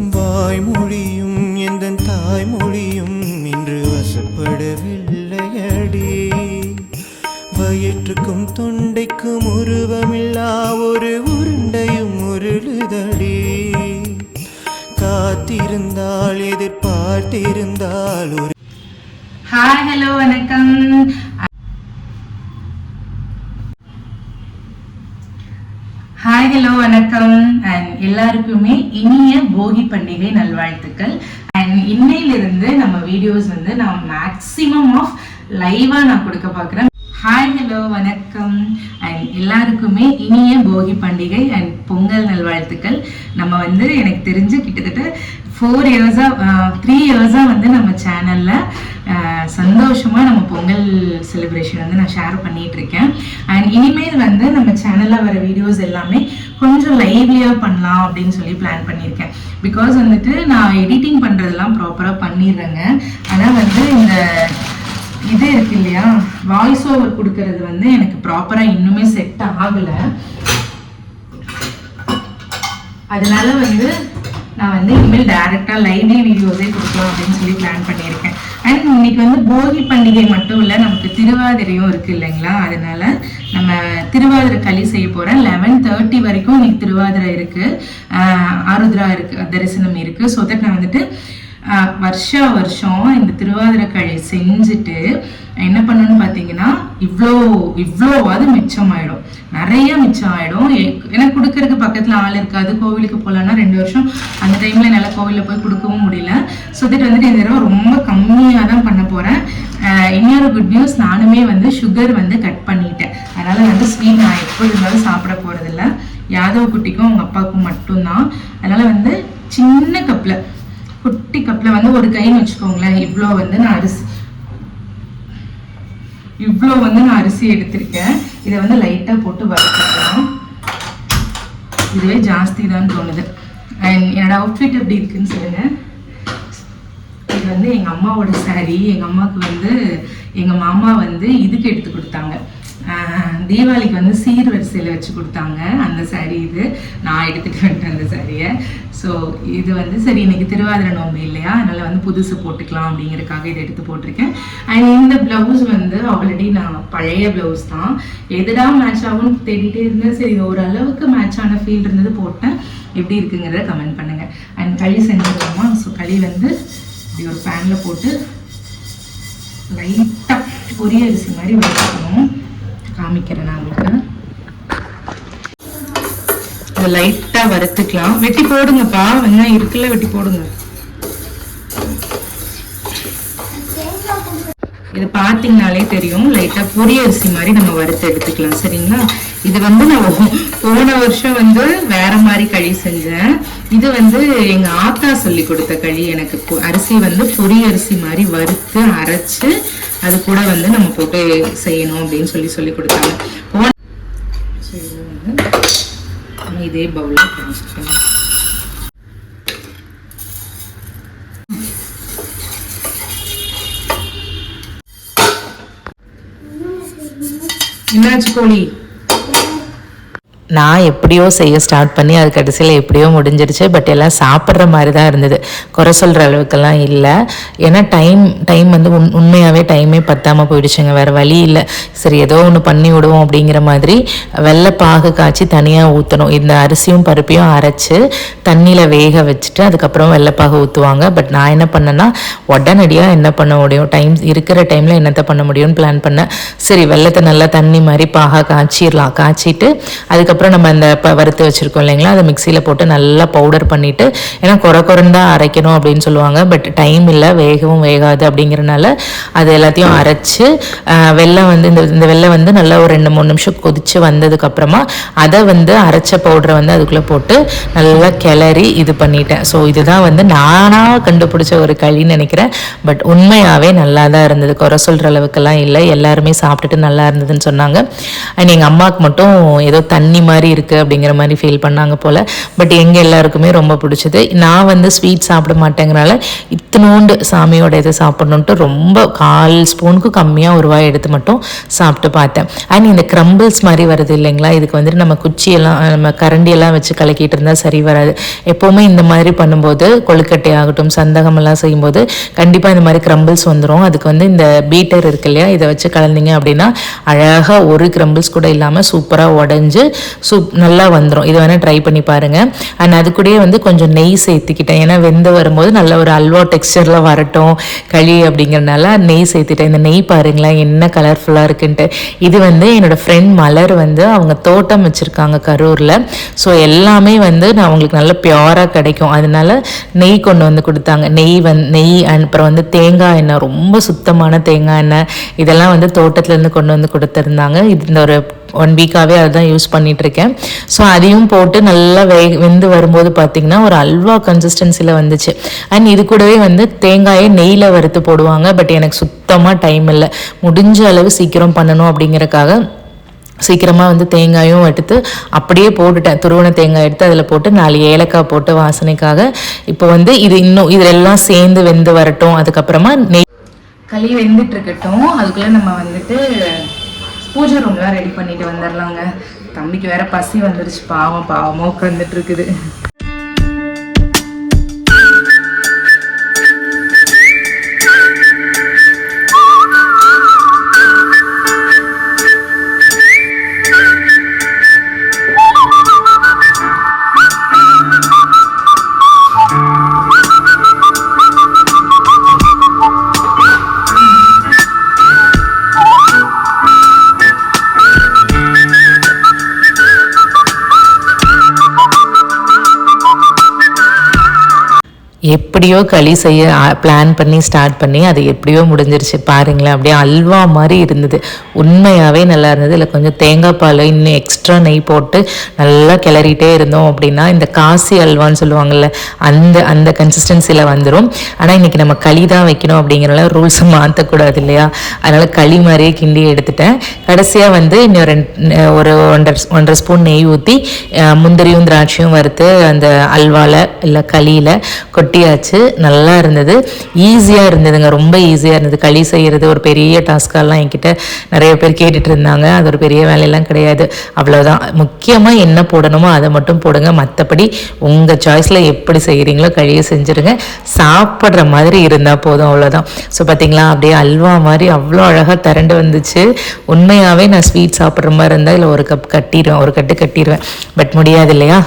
வாய்மொழியும் எந்த தாய்மொழியும் இன்று வசப்படவில்லையடி. வயிற்றுக்கும் தொண்டைக்கும் உருவமில்லா ஒரு உருண்டையும் உருளுதடி. காத்திருந்தால் எதிர்பார்த்திருந்தால் ஒரு ஹாய் ஹலோ வணக்கம். ஹாய் ஹலோ வணக்கம். அண்ட் எல்லாருக்குமே இனிய போகி பண்டிகை நல்வாழ்த்துக்கள். அண்ட் இன்னையிலிருந்து நம்ம வீடியோஸ் வந்து நான் மேக்ஸிமம் ஆஃப் லைவா நான் கொடுக்க பார்க்குறேன். ஹாய் ஹலோ வணக்கம். அண்ட் எல்லாருக்குமே இனிய போகி பண்டிகை அண்ட் பொங்கல் நல்வாழ்த்துக்கள். நம்ம வந்து எனக்கு தெரிஞ்சு கிட்டத்தட்ட ஃபோர் இயர்ஸாக த்ரீ இயர்ஸாக வந்து நம்ம சேனலில் சந்தோஷமாக நம்ம பொங்கல் செலிப்ரேஷன் வந்து நான் ஷேர் பண்ணிகிட்ருக்கேன் இருக்கேன் அண்ட் இனிமேல் வந்து நம்ம சேனலில் வர வீடியோஸ் எல்லாமே கொஞ்சம் லைவ்லியாக பண்ணலாம் அப்படின்னு சொல்லி பிளான் பண்ணியிருக்கேன். பிகாஸ் வந்துட்டு நான் எடிட்டிங் பண்ணுறதெல்லாம் ப்ராப்பராக பண்ணிடுறேங்க. ஆனால் வந்து இந்த இது இருக்கு இல்லையா? வாய்ஸ் ஓவர் கொடுக்கறது வந்து எனக்கு ப்ராப்பராக இன்னுமே செட் ஆகலை. அதனால வந்து நான் வந்து இனிமேல் டேரெக்டாக லைவ்லி வீடியோஸே கொடுக்கலாம் அப்படின்னு சொல்லி பிளான் பண்ணியிருக்கேன். அண்ட் இன்னைக்கு வந்து போகி பண்டிகை மட்டும் இல்லை நமக்கு திருவாதிரையும் இருக்கு இல்லைங்களா? அதனால நம்ம திருவாதிரை களி செய்ய போகிறேன் லெவன் தேர்ட்டி வரைக்கும் இன்னைக்கு திருவாதிரை இருக்கு. ஆருத்ரா இருக்கு தரிசனம் இருக்கு. ஸோ தட் நான் வந்துட்டு வருஷா வருஷம் இந்த திருவாதிரை செஞ்சுட்டு என்ன பண்ணணும்னு பார்த்தீங்கன்னா இவ்வளோ இவ்வளோவாது மிச்சமாயிடும். நிறைய மிச்சம் ஆயிடும் ஏன்னா எனக்கு கொடுக்கறதுக்கு பக்கத்தில் ஆள் இருக்காது. கோவிலுக்கு போகலான்னா ரெண்டு வருஷம் அந்த டைமில் என்னால் கோவிலில் போய் கொடுக்கவும் முடியல. ஸோ வந்துட்டு இந்த தடவை ரொம்ப கம்மியாக தான் பண்ண போகிறேன் இன்னொரு குட் நியூஸ் நானுமே வந்து சுகர் வந்து கட் பண்ணிட்டேன். அதனால் வந்து ஸ்வீட் நான் எப்போ இருந்தாலும் சாப்பிட போகிறதில்ல யாதவ குட்டிக்கும் அவங்க அப்பாவுக்கும் மட்டும்தான். அதனால் வந்து சின்ன கப்பில் குட்டி கப்பில் வந்து ஒரு கைன்னு வச்சுக்கோங்களேன். இவ்வளோ வந்து நான் அரிசி இவ்வளோ வந்து நான் அரிசி எடுத்திருக்கேன். இதை வந்து லைட்டாக போட்டு வறுத்துக்கலாம். இதுவே ஜாஸ்தி தான் தோணுது. அண்ட் என்னோடய அவுட்ஃபிட் எப்படி இருக்குன்னு சொல்லுங்கள் இது வந்து எங்கள் அம்மாவோட saree. எங்கள் அம்மாவுக்கு வந்து எங்கள் மாமா வந்து இதுக்கு எடுத்து கொடுத்தாங்க. தீபாவளிக்கு வந்து சீர்வரிசையில் வச்சு கொடுத்தாங்க. அந்த saree இது. நான் எடுத்துகிட்டு வந்துட்டேன் அந்த ஸோ இது வந்து சரி இன்னைக்கு திருவாதிரை நோம்பு இல்லையா? அதனால் வந்து புதுசு போட்டுக்கலாம் அப்படிங்கிறதுக்காக இதை எடுத்து போட்டிருக்கேன். அண்ட் இந்த ப்ளவுஸ் வந்து ஆல்ரெடி நான் பழைய ப்ளவுஸ் தான். எதுடா மேட்ச் ஆகும்னு தேடிட்டே இருந்தேன். சரி ஓரளவுக்கு மேட்ச் ஆன ஃபீல் இருந்தது போட்டேன். எப்படி இருக்குங்கிறத கமெண்ட் பண்ணுங்க. அண்ட் களி செஞ்சுருவோமா ஸோ களி வந்து இப்படி ஒரு பேனில் போட்டு லைட்டாக பொரிய அரிசி மாதிரி வச்சுக்கணும் காமிக்கிறேன் நான் உங்களுக்கு. அதை லைட்டாக வறுத்துக்கலாம். வெட்டி போடுங்கப்பா. வெங்காயம் இருக்குல்ல வெட்டி போடுங்க. இது பார்த்தீங்கனாலே தெரியும். லைட்டாக பொரிய அரிசி மாதிரி நம்ம வறுத்து எடுத்துக்கலாம். சரிங்களா? இது வந்து நான் போன வருஷம் வந்து வேற மாதிரி களி செஞ்சேன். இது வந்து எங்க ஆத்தா சொல்லி கொடுத்த களி. எனக்கு அரிசி வந்து பொரிய அரிசி மாதிரி வறுத்து அரைச்சு அது கூட வந்து நம்ம போட்டு செய்யணும் அப்படின்னு சொல்லி சொல்லி கொடுத்தாங்க. போன நம்ம இதே பவுலில் காமிச்சிக்கலாம் என்னாச்சு கோழி நான் எப்படியோ செய்ய ஸ்டார்ட் பண்ணி அது கடைசியில் எப்படியோ முடிஞ்சிருச்சு பட் எல்லாம் சாப்பிட்ற மாதிரி தான் இருந்தது. குறை சொல்கிற அளவுக்கெல்லாம் இல்லை. ஏன்னா டைம் டைம் வந்து உண் உண்மையாகவே டைமே பத்தாமல் போயிடுச்சுங்க. வேறு வழி இல்லை. சரி ஏதோ ஒன்று பண்ணி விடுவோம் அப்படிங்கிற மாதிரி வெள்ளை பாகு காய்ச்சி தனியாக ஊற்றணும் இந்த அரிசியும் பருப்பையும் அரைச்சு தண்ணியில் வேக வச்சுட்டு அதுக்கப்புறம் வெள்ளைப்பாகு ஊற்றுவாங்க பட் நான் என்ன பண்ணேன்னா உடனடியாக என்ன பண்ண முடியும்? டைம் இருக்கிற டைமில் என்னத்தை பண்ண முடியும்னு பிளான் பண்ணேன். சரி வெள்ளத்தை நல்லா தண்ணி மாதிரி பாகா காய்ச்சிடலாம் காய்ச்சிட்டு அதுக்கப்புறம் நம்ம இந்த ப வறுத்து வச்சுருக்கோம் இல்லைங்களா? அதை மிக்சியில் போட்டு நல்லா பவுடர் பண்ணிவிட்டு ஏன்னா குறை குறைந்தா அரைக்கணும் அப்படின்னு சொல்லுவாங்க. பட் டைம் இல்லை வேகவும் வேகாது அப்படிங்கிறனால அது எல்லாத்தையும் அரைச்சி வெள்ளம் வந்து இந்த இந்த வெள்ளம் வந்து நல்லா ஒரு ரெண்டு மூணு நிமிஷம் கொதித்து வந்ததுக்கப்புறமா அதை வந்து அரைச்ச பவுடரை வந்து அதுக்குள்ளே போட்டு நல்லா கிளறி இது பண்ணிட்டேன். ஸோ இதுதான் வந்து நானாக கண்டுபிடிச்ச ஒரு களின்னு நினைக்கிறேன். பட் உண்மையாகவே நல்லா தான் இருந்தது. குறை சொல்கிற அளவுக்கெல்லாம் இல்லை. எல்லாருமே சாப்பிட்டுட்டு நல்லா இருந்ததுன்னு சொன்னாங்க. அண்ட் எங்கள் அம்மாவுக்கு மட்டும் ஏதோ தண்ணி மாதிரி மாதிரி இருக்குது அப்படிங்கிற மாதிரி ஃபீல் பண்ணாங்க போல். பட் எங்கள் எல்லாருக்குமே ரொம்ப பிடிச்சது. நான் வந்து ஸ்வீட் சாப்பிட மாட்டேங்கிறனால இத்தனோண்டு சாமியோட இதை சாப்பிட்ணுன்ட்டு ரொம்ப கால் ஸ்பூனுக்கு கம்மியாக ஒரு வாய் எடுத்து மட்டும் சாப்பிட்டு பார்த்தேன். அண்ட் இந்த க்ரம்பிள்ஸ் மாதிரி வருது இல்லைங்களா? இதுக்கு வந்துட்டு நம்ம குச்சியெல்லாம் நம்ம கரண்டியெல்லாம் வச்சு கலக்கிட்டு இருந்தால் சரி வராது. எப்போவுமே இந்த மாதிரி பண்ணும்போது கொழுக்கட்டை ஆகட்டும் சந்தகமெல்லாம் செய்யும்போது கண்டிப்பாக இந்த மாதிரி க்ரம்பிள்ஸ் வந்துடும் அதுக்கு வந்து இந்த பீட்டர் இருக்கு இல்லையா? இதை வச்சு கலந்தீங்க அப்படின்னா அழகாக ஒரு க்ரம்பிள்ஸ் கூட இல்லாமல் சூப்பராக உடஞ்சி சூப் நல்லா வந்துடும் இது வேணால் ட்ரை பண்ணி பாருங்கள் அண்ட் அது கூடயே வந்து கொஞ்சம் நெய் சேர்த்துக்கிட்டேன். ஏன்னா வெந்து வரும்போது நல்ல ஒரு அல்வா டெக்ஸ்டரில் வரட்டும். களி அப்படிங்கிறனால நெய் சேர்த்துட்டேன். இந்த நெய் பாருங்களேன் என்ன கலர்ஃபுல்லாக இருக்குன்ட்டு. இது வந்து என்னோடய ஃப்ரெண்ட் மலர் வந்து அவங்க தோட்டம் வச்சுருக்காங்க கரூரில். ஸோ எல்லாமே வந்து நான் அவங்களுக்கு நல்ல பியூராக கிடைக்கும். அதனால நெய் கொண்டு வந்து கொடுத்தாங்க. நெய் வந் நெய் அண்ட் அப்புறம் வந்து தேங்காய் எண்ணெய் ரொம்ப சுத்தமான தேங்காய் எண்ணெய். இதெல்லாம் வந்து தோட்டத்துலேருந்து கொண்டு வந்து கொடுத்துருந்தாங்க. இது இந்த ஒரு ஒன் வீக்காகவே அதுதான் யூஸ் பண்ணிட்டு போட்டிருக்கேன். ஸோ அதையும் போட்டு நல்லா வே வெந்து வரும்போது பார்த்தீங்கன்னா ஒரு அல்வா கன்சிஸ்டன்சியில் வந்துச்சு. அண்ட் இது கூடவே வந்து தேங்காயை நெய்யில் வறுத்து போடுவாங்க. பட் எனக்கு சுத்தமாக டைம் இல்லை. முடிஞ்ச அளவு சீக்கிரம் பண்ணணும் அப்படிங்கிறக்காக சீக்கிரமாக வந்து தேங்காயும் எடுத்து அப்படியே போட்டுட்டேன். துருவன தேங்காய் எடுத்து அதில் போட்டு நாலு ஏலக்காய் போட்டு வாசனைக்காக. இப்போ வந்து இது இன்னும் இதெல்லாம் சேர்ந்து வெந்து வரட்டும். அதுக்கப்புறமா நெய் களி வெந்துட்டு இருக்கட்டும். அதுக்குள்ளே நம்ம வந்துட்டு பூஜை ரூம்லாம் ரெடி பண்ணிட்டு வந்துடலாங்க தம்பிக்கு வேற பசி வந்துருச்சு. பாவம் பாவமா உட்காந்துட்டு இருக்குது. எப்படியோ களி செய்ய பிளான் பண்ணி ஸ்டார்ட் பண்ணி அது எப்படியோ முடிஞ்சிருச்சு. பாருங்களேன் அப்படியே அல்வா மாதிரி இருந்தது. உண்மையாகவே நல்லா இருந்தது. இல்லை கொஞ்சம் தேங்காய் பால் இன்னும் எக்ஸ்ட்ரா நெய் போட்டு நல்லா கிளறிட்டே இருந்தோம் அப்படின்னா இந்த காசி அல்வான்னு சொல்லுவாங்கள்ல அந்த அந்த கன்சிஸ்டன்சியில் வந்துடும் ஆனால் இன்றைக்கி நம்ம களி தான் வைக்கணும் அப்படிங்கிறனால ரூல்ஸை மாற்றக்கூடாது இல்லையா? அதனால் களி மாதிரியே கிண்டி எடுத்துட்டேன். கடைசியாக வந்து இன்னும் ரெண்டு ஒரு ஒன்றரை ஒன்றரை ஸ்பூன் நெய் ஊற்றி முந்திரியும் திராட்சையும் வறுத்து அந்த அல்வாவில் இல்லை களியில் கொட்டியாச்சு. நல்லா இருந்தது. ஈஸியாக இருந்ததுங்க. ரொம்ப ஈஸியாக இருந்தது. களி செய்கிறது ஒரு பெரிய டாஸ்காலாம் என்கிட்ட நிறைய நிறைய பேர் கேட்டுட்டு இருந்தாங்க அது ஒரு பெரிய வேலையெல்லாம் கிடையாது. அவ்வளோதான் முக்கியமாக என்ன போடணுமோ அதை மட்டும் போடுங்க. மற்றபடி உங்கள் சாய்ஸில் எப்படி செய்கிறீங்களோ கழிய செஞ்சுருங்க. சாப்பிட்ற மாதிரி இருந்தால் போதும் அவ்வளோதான் ஸோ பார்த்தீங்களா அப்படியே அல்வா மாதிரி அவ்வளோ அழகாக திரண்டு வந்துச்சு. உண்மையாகவே நான் ஸ்வீட் சாப்பிட்ற மாதிரி இருந்தால் இல்லை ஒரு கப் கட்டிடுவேன். ஒரு கட்டு கட்டிடுவேன். பட் முடியாது இல்லையா?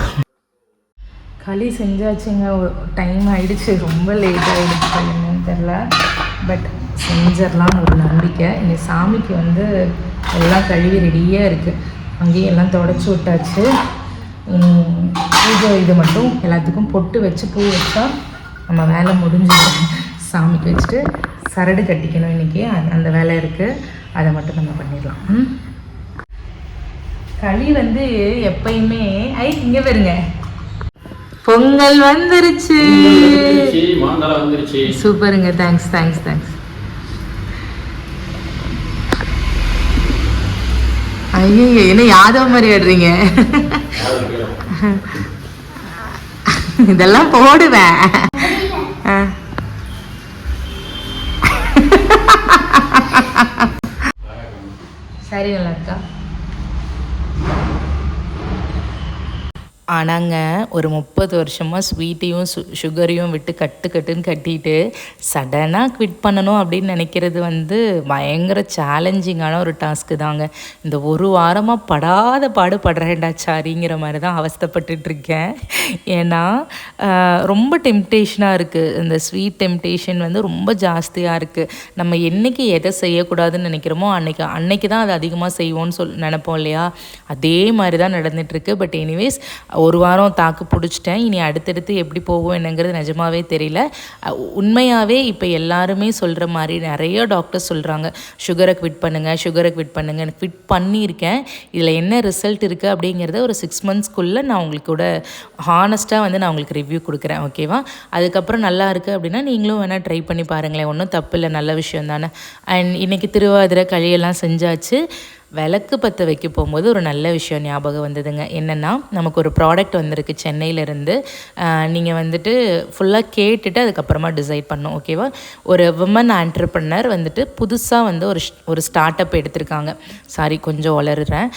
களி செஞ்சாச்சுங்க. டைம் ஆகிடுச்சு ரொம்ப லேட் ஆகிடுச்சு என்னன்னு தெரில பட் செஞ்சிடலாம்னு ஒரு நம்பிக்கை. இன்னைக்கு சாமிக்கு வந்து எல்லாம் கழுவி ரெடியாக இருக்குது அங்கேயும் எல்லாம் தொடச்சி விட்டாச்சு. பூஜை இது மட்டும் எல்லாத்துக்கும் பொட்டு வச்சு பூ வச்சா நம்ம வேலை முடிஞ்சிடும். சாமிக்கு வச்சுட்டு சரடு கட்டிக்கணும் இன்றைக்கி அந்த வேலை இருக்குது அதை மட்டும் நம்ம பண்ணிடலாம். ம்? களி வந்து எப்பயுமே ஐ இங்கே வருங்க பொங்கல் வந்துருச்சு. சூப்பருங்க. தேங்க்ஸ் தேங்க்ஸ் தேங்க்ஸ் ஐயோ என்ன யாதவ மாதிரி ஆடுறீங்க? இதெல்லாம் போடுவேன். சரி நல்லா இருக்கா? ஆனாங்க ஒரு முப்பது வருஷமாக ஸ்வீட்டையும் சு சுகரையும் விட்டு கட்டு கட்டுன்னு கட்டிட்டு சடனாக குவிட் பண்ணணும் அப்படின்னு நினைக்கிறது வந்து பயங்கர சேலஞ்சிங்கான ஒரு டாஸ்க்கு தாங்க. இந்த ஒரு வாரமாக படாத பாடு படுறேன்டா சாரிங்கிற மாதிரி தான் அவஸ்தைப்பட்டுட்டு இருக்கேன். ஏன்னா ரொம்ப டெம்டேஷனாக இருக்குது இந்த ஸ்வீட் டெம்டேஷன் வந்து ரொம்ப ஜாஸ்தியாக இருக்குது நம்ம என்னைக்கு எதை செய்யக்கூடாதுன்னு நினைக்கிறோமோ அன்னைக்கு அன்னைக்கு தான் அதை அதிகமாக செய்வோம்னு சொல் நினைப்போம் இல்லையா? அதே மாதிரி தான் நடந்துட்டுருக்கு பட் எனிவேஸ் ஒரு வாரம் தாக்கு பிடிச்சிட்டேன். இனி அடுத்தடுத்து எப்படி போகும் என்னங்கிறது நிஜமாவே தெரியல. உண்மையாகவே இப்போ எல்லாருமே சொல்கிற மாதிரி நிறைய டாக்டர்ஸ் சொல்கிறாங்க சுகரை குவிட் பண்ணுங்கள் சுகரை குவிட் பண்ணுங்கள் குவிட் பண்ணியிருக்கேன். இதில் என்ன ரிசல்ட் இருக்குது அப்படிங்கிறத ஒரு சிக்ஸ் மந்த்ஸ்க்குள்ளே நான் உங்களுக்கு கூட ஹானஸ்ட்டாக வந்து நான் உங்களுக்கு ரிவ்யூ கொடுக்குறேன் ஓகேவா அதுக்கப்புறம் நல்லா இருக்குது அப்படின்னா நீங்களும் வேணால் ட்ரை பண்ணி பாருங்களேன். ஒன்றும் தப்பு இல்லை நல்ல விஷயம் தானே? அண்ட் இன்றைக்கி திருவாதிரை களியெல்லாம் செஞ்சாச்சு. விளக்கு பற்ற வைக்க போகும்போது ஒரு நல்ல விஷயம் ஞாபகம் வந்ததுங்க. என்னென்னா நமக்கு ஒரு ப்ராடக்ட் வந்திருக்கு சென்னையிலேருந்து. நீங்கள் வந்துட்டு ஃபுல்லாக கேட்டுட்டு அதுக்கப்புறமா டிசைட் பண்ணோம் ஓகேவா ஒரு விமன் ஆண்டர்ப்ரனர் வந்துட்டு புதுசாக வந்து ஒரு ஒரு ஸ்டார்ட் அப் எடுத்திருக்காங்க. சாரி கொஞ்சம் வளருறேன்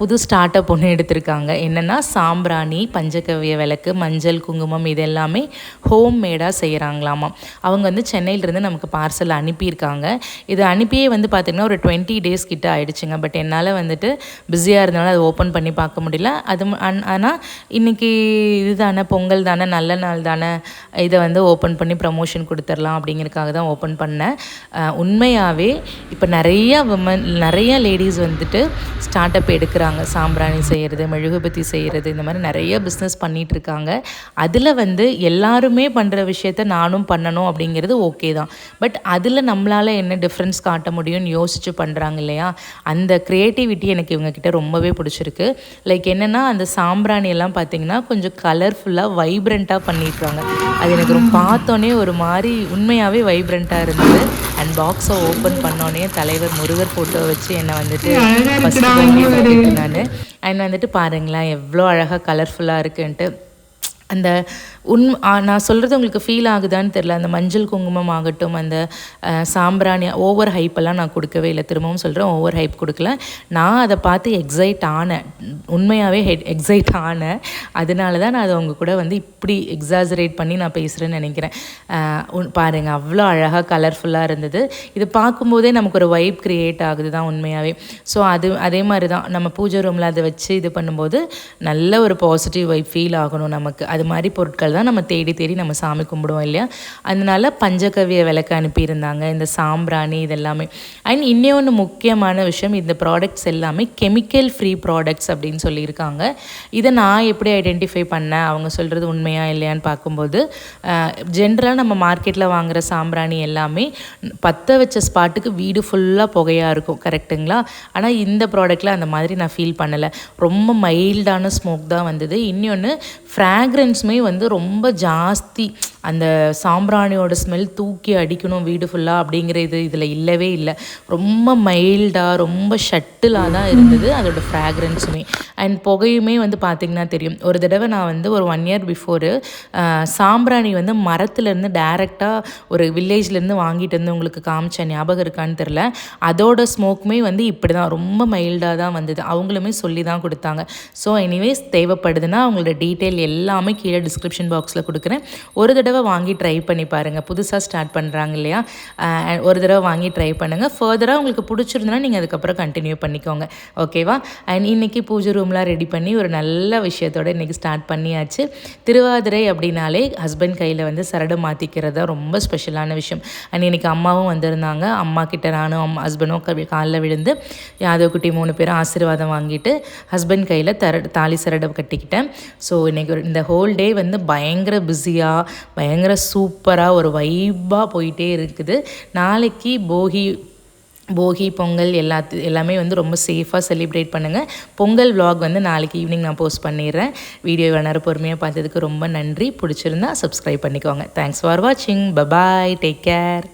புது ஸ்டார்ட் அப் ஒன்று எடுத்திருக்காங்க. என்னென்னா சாம்பிராணி பஞ்சகவ்ய விளக்கு மஞ்சள் குங்குமம் இது எல்லாமே ஹோம் மேடாக செய்கிறாங்களாமா அவங்க வந்து சென்னையிலேருந்து நமக்கு பார்சல் அனுப்பியிருக்காங்க. இது அனுப்பியே வந்து பார்த்திங்கன்னா ஒரு டுவெண்ட்டி டேஸ் கிட்ட ஆயிடுச்சுங்க. பட் என்னால் வந்துட்டு பிஸியாக இருந்தனால அதை ஓப்பன் பண்ணி பார்க்க முடியல. அது ஆனால் இன்றைக்கி இது தானே பொங்கல் தானே நல்ல நாள் தானே இதை வந்து ஓப்பன் பண்ணி ப்ரமோஷன் கொடுத்துடலாம் அப்படிங்கிறதுக்காக தான் ஓப்பன் பண்ணேன். உண்மையாகவே இப்போ நிறையா விமன் நிறையா லேடிஸ் வந்துட்டு ஸ்டார்ட் அப் எடுக்கிறாங்க. சாம்பிராணி செய்கிறது மெழுகுபத்தி செய்கிறது இந்த மாதிரி நிறைய பிஸ்னஸ் பண்ணிகிட்ருக்காங்க அதில் வந்து எல்லாருமே பண்ணுற விஷயத்த நானும் பண்ணணும் அப்படிங்கிறது ஓகே தான். பட் அதில் நம்மளால் என்ன டிஃப்ரென்ஸ் காட்ட முடியும்னு யோசிச்சு பண்ணுறாங்க இல்லையா? அந்த க்ரியேட்டிவிட்டி எனக்கு இவங்கக்கிட்ட ரொம்பவே பிடிச்சிருக்கு. லைக் என்னென்னா அந்த சாம்பிராணி எல்லாம் பார்த்தீங்கன்னா கொஞ்சம் கலர்ஃபுல்லாக வைப்ரண்ட்டாக பண்ணியிருக்காங்க அது எனக்கு ரொம்ப பார்த்தோன்னே ஒரு மாதிரி உண்மையாகவே வைப்ரண்ட்டாக இருந்தது. அண்ட் பாக்ஸை ஓப்பன் பண்ணோன்னே தலைவர் முருகர் ஃபோட்டோ வச்சு என்னை வந்துட்டு ஃபஸ்ட்டு நான். அண்ட் வந்துட்டு பாருங்களேன் எவ்வளோ அழகாக கலர்ஃபுல்லாக இருக்குன்ட்டு. அந்த உண் நான் சொல்கிறது உங்களுக்கு ஃபீல் ஆகுதான்னு தெரில அந்த மஞ்சள் குங்குமம் ஆகட்டும் அந்த சாம்பிராணி ஓவர் ஹைப்பெல்லாம் நான் கொடுக்கவே இல்லை. திரும்பவும் சொல்கிறேன் ஓவர் ஹைப் கொடுக்கல. நான் அதை பார்த்து எக்ஸைட் ஆனேன். உண்மையாகவே ஹெட் எக்ஸைட் ஆனேன். அதனால தான் நான் அதை அவங்க கூட வந்து இப்படி எக்ஸாசரேட் பண்ணி நான் பேசுகிறேன்னு நினைக்கிறேன். பாருங்கள் உன்- அவ்வளோ அழகாக கலர்ஃபுல்லாக இருந்தது. இது பார்க்கும்போதே நமக்கு ஒரு வைப் க்ரியேட் ஆகுது தான் உண்மையாகவே ஸோ அது அதே மாதிரி தான் நம்ம பூஜை ரூமில் அதை வச்சு இது பண்ணும்போது நல்ல ஒரு பாசிட்டிவ் வைப் ஃபீல் ஆகணும் நமக்கு. அது மாதிரி பொருட்கள் தான் நம்ம தேடி தேடி நம்ம சாமி கும்பிடுவோம் இல்லையா? அதனால பஞ்சகவிய விளக்கு அனுப்பியிருந்தாங்க இந்த சாம்பிராணி இதெல்லாமே. அண்ட் இன்னொன்று முக்கியமான விஷயம் இந்த ப்ராடக்ட்ஸ் எல்லாமே கெமிக்கல் ஃப்ரீ ப்ராடக்ட்ஸ் அப்படின்னு சொல்லியிருக்காங்க. இதை நான் எப்படி ஐடென்டிஃபை பண்ணேன்? அவங்க சொல்கிறது உண்மையா இல்லையான்னு பார்க்கும்போது ஜென்ரலாக நம்ம மார்க்கெட்டில் வாங்குகிற சாம்பிராணி எல்லாமே பற்ற வச்ச ஸ்பாட்டுக்கு வீடு ஃபுல்லாக புகையாக இருக்கும் கரெக்ட்டுங்களா ஆனால் இந்த ப்ராடக்ட்டில் அந்த மாதிரி நான் ஃபீல் பண்ணலை. ரொம்ப மைல்டான ஸ்மோக் தான் வந்தது. இன்னொன்று ஃப்ராக்ரன்ஸுமே வந்து ரொம்ப ஜாஸ்தி அந்த சாம்பிராணியோட ஸ்மெல் தூக்கி அடிக்கணும் வீடு ஃபுல்லாக அப்படிங்கிற இது இதில் இல்லவே இல்லை. ரொம்ப மைல்டாக ரொம்ப ஷட்டிலாக தான் இருந்தது அதோட ஃப்ராக்ரன்ஸுமே அண்ட் புகையுமே வந்து பார்த்திங்கன்னா தெரியும். ஒரு தடவை நான் வந்து ஒரு ஒன் இயர் பிஃபோரு சாம்பிராணி வந்து மரத்துலேருந்து டேரெக்டாக ஒரு வில்லேஜ்லேருந்து வாங்கிட்டு வந்து உங்களுக்கு காமிச்ச ஞாபகம் இருக்கான்னு தெரில அதோட ஸ்மோக்குமே வந்து இப்படி தான் ரொம்ப மைல்டாக தான் வந்தது. அவங்களுமே சொல்லி தான் கொடுத்தாங்க. ஸோ எனிவேஸ் தேவைப்படுதுன்னா அவங்களோட டீட்டெயில் எல்லாமே கீழே டிஸ்கிரிப்ஷன் பாக்ஸில் கொடுக்குறேன். ஒரு தடவை வாங்கி ட்ரை பண்ணி பாருங்கள் புதுசாக ஸ்டார்ட் பண்ணுறாங்க இல்லையா? ஒரு தடவை வாங்கி ட்ரை பண்ணுங்கள் ஃபர்தராக உங்களுக்கு பிடிச்சிருந்தனா நீங்கள் அதுக்கப்புறம் கண்டினியூ பண்ணிக்கோங்க. ஓகேவா அண்ட் இன்றைக்கி பூஜை ரூம்லாம் ரெடி பண்ணி ஒரு நல்ல விஷயத்தோட இன்றைக்கி ஸ்டார்ட் பண்ணியாச்சு. திருவாதிரை அப்படின்னாலே ஹஸ்பண்ட் கையில் வந்து சரடம் மாற்றிக்கிறது தான் ரொம்ப ஸ்பெஷலான விஷயம். அண்ட் இன்றைக்கி அம்மாவும் வந்திருந்தாங்க. அம்மா கிட்ட நானும் அம்மா ஹஸ்பண்டும் காலில் விழுந்து யாதவ குட்டி மூணு பேரும் ஆசீர்வாதம் வாங்கிட்டு ஹஸ்பண்ட் கையில் தர தாலி சரடை கட்டிக்கிட்டேன். ஸோ இன்றைக்கி ஒரு இந்த ஹோல் டே வந்து பயங்கர பிஸியாக பயங்கர சூப்பராக ஒரு வைப்பாக போயிட்டே இருக்குது. நாளைக்கு போகி போகி பொங்கல் எல்லாத்து எல்லாமே வந்து ரொம்ப சேஃபாக செலிப்ரேட் பண்ணுங்கள் பொங்கல் vlog வந்து நாளைக்கு ஈவினிங் நான் போஸ்ட் பண்ணிடுறேன். வீடியோ வேணாரு பொறுமையாக பார்த்ததுக்கு ரொம்ப நன்றி. பிடிச்சிருந்தா சப்ஸ்கிரைப் பண்ணிக்கோங்க. தேங்க்ஸ் ஃபார் வாட்சிங் பபாய் டேக் கேர்